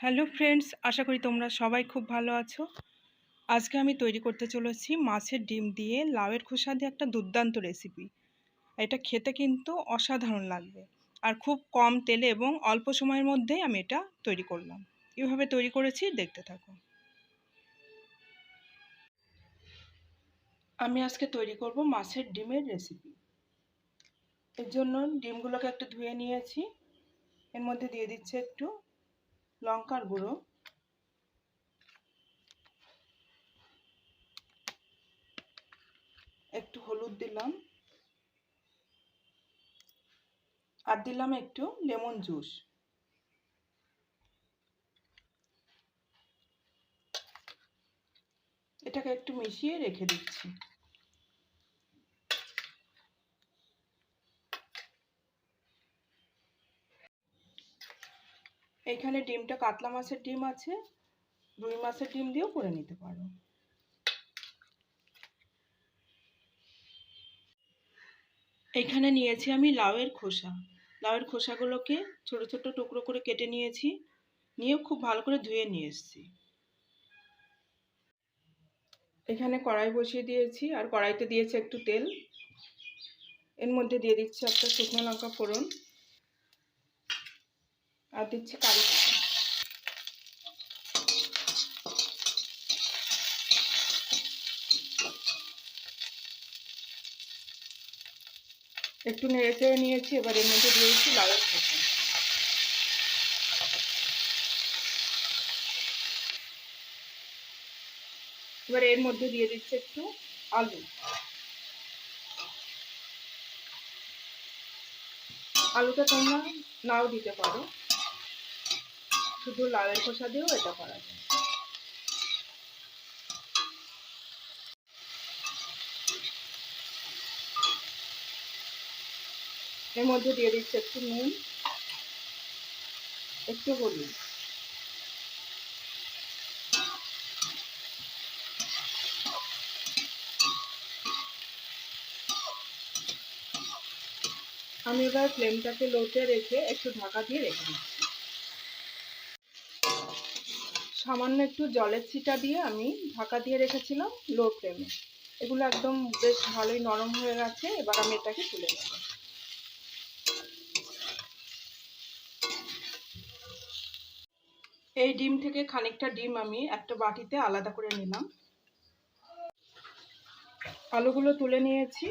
Hello friends আশা করি তোমরা সবাই খুব ভালো আছো। আজকে আমি তৈরি করতে চলেছি মাছের ডিম দিয়ে লাউয়ের খোসা দিয়ে একটা দুর্দান্ত রেসিপি এটা খেতে কিন্তু অসাধারণ লাগবে। আর খুব কম তেলে এবং অল্প সময়ের মধ্যেই আমি এটা তৈরি করলাম। এভাবে তৈরি করেছি, দেখতে থাকো। আমি আজকে তৈরি করব মাছের ডিমের রেসিপি এর জন্য ডিমগুলোকে একটু ধুয়ে নিয়েছি। এর মধ্যে দিয়ে দিচ্ছে একটু লঙ্কার গুঁড়ো। একটু হলুদ দিলাম। আর দিলাম একটু লেমন জুস। এটাকে একটু মিশিয়ে রেখে দিচ্ছি। এখানে ডিমটা কাতলা মাছের ডিম আছে, রুই মাছের ডিম দিয়েও করে নিতে পারো। এখানে নিয়েছি আমি লাউয়ের খোসা। লাউয়ের খোসাগুলোকে ছোট ছোট টুকরো করে কেটে নিয়েছি, নিয়ে খুব ভালো করে ধুয়ে নিয়ে এসেছি। এখানে কড়াই বসিয়ে দিয়েছি, আর কড়াইতে দিয়েছি একটু তেল। এর মধ্যে দিয়ে দিচ্ছি একটা শুকনো লঙ্কা ফোড়ন। আর দিচ্ছি কারি পাতা। একটু নেড়ে নিয়েছি, এবার এর মধ্যে দিয়েছি লাউয়ের খোসা এবার এর মধ্যে দিয়ে দিচ্ছে একটু আলু। আলুটা তোমরা নাও দিতে পারো। শুধু লাউয়ের খোসা দিয়েও এটা করা যায়। এর মধ্যে দিয়ে দিচ্ছে একটু নুন, একটু হলুদ। আমি এবার ফ্লেমটাকে লোতে রেখে একটু ঢাকা দিয়ে রেখে দিচ্ছি। সামান্য একটু জলের ছিটা দিয়ে আমি ঢাকা দিয়ে রেখেছিলাম লো ফ্লেমে এগুলো একদম বেশ ভালোই নরম হয়ে গেছে, এবার আমি এটাকে তুলে নেব। এই ডিম থেকে খানিকটা ডিম আমি একটা বাটিতে আলাদা করে নিলাম। আলুগুলো তুলে নিয়েছি।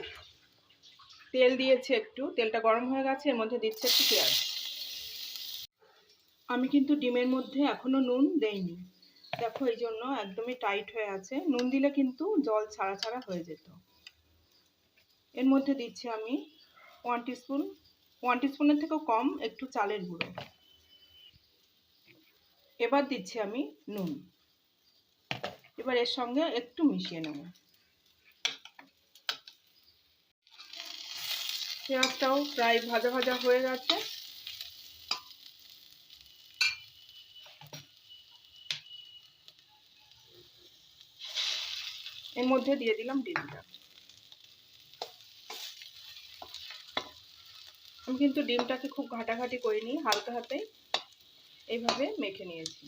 তেল দিয়েছি একটু, তেলটা গরম হয়ে গেছে, এর মধ্যে দিচ্ছে একটু পেঁয়াজ। আমি কিন্তু ডিমের মধ্যে এখনও নুন দেইনি। দেখো এই জন্য একদমই টাইট হয়ে আছে। নুন দিলে কিন্তু জল ছাড়া ছাড়া হয়ে যেত। এর মধ্যে দিচ্ছি আমি ওয়ান টিস্পুন ওয়ান টিস্পুনের থেকেও কম একটু চালের গুঁড়ো। এবার দিচ্ছি আমি নুন। এবার এর সঙ্গে একটু মিশিয়ে নেব। পেঁয়াজটাও প্রায় ভাজা ভাজা হয়ে গেছে। এর মধ্যে দিয়ে দিলাম ডিমটা। আমি কিন্তু ডিমটাকে খুব ঘাটাঘাটি করিনি হালকা হাতে এইভাবে মেখে নিয়েছি।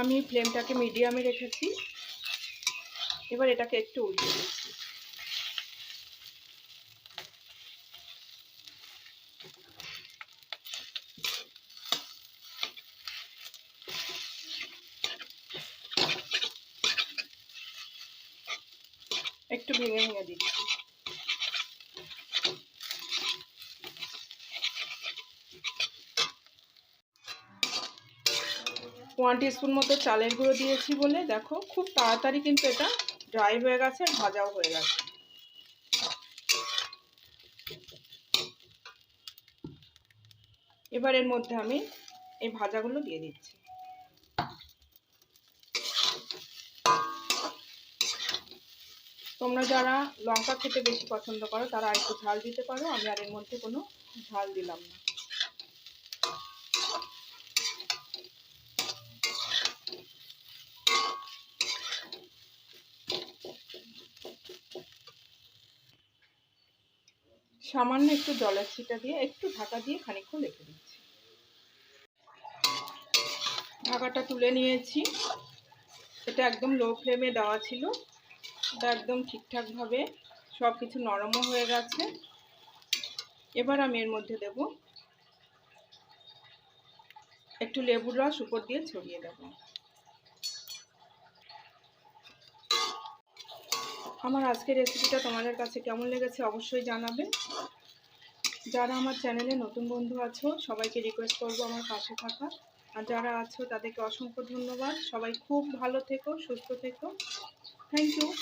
আমি ফ্লেমটাকে মিডিয়ামে রেখেছি। এবার এটাকে একটু উল্টে দিচ্ছি। একটু ভেঙে ভেঙে দিচ্ছি ওয়ান টিস্পুন মতো চালের গুঁড়ো দিয়েছি বলে, দেখো, খুব তাড়াতাড়ি কিন্তু এটা ড্রাই হয়ে গেছে ভাজাও হয়ে গেছে। এবার এর মধ্যে আমি এই ভাজাগুলো দিয়ে দিচ্ছি। তোমরা যারা লঙ্কা খেতে বেশি পছন্দ করো, তারা একটু ঝাল দিতে পারো। আমি আর এর মধ্যে কোনো ঝাল দিলাম না। সামান্য একটু জলের ছিটা দিয়ে, একটু ঢাকা দিয়ে খানিকক্ষণ রেখে দিচ্ছি। ঢাকাটা তুলে নিয়েছি। এটা একদম লো ফ্লেমে দেওয়া ছিল। এটা একদম ঠিকঠাকভাবে সব কিছু নরমও হয়ে গেছে। এবার আমি এর মধ্যে দেব একটু লেবুর রস উপর দিয়ে ছড়িয়ে দেব। আমার আজকের রেসিপিটা তোমাদের কাছে কেমন লেগেছে অবশ্যই জানাবে যারা আমার চ্যানেলে নতুন বন্ধু আছো, সবাইকে রিকোয়েস্ট করব আমার পাশে থাকা আর যারা আছো, তাদেরকে অসংখ্য ধন্যবাদ। সবাই খুব ভালো থেকো, সুস্থ থেকো। Thank you.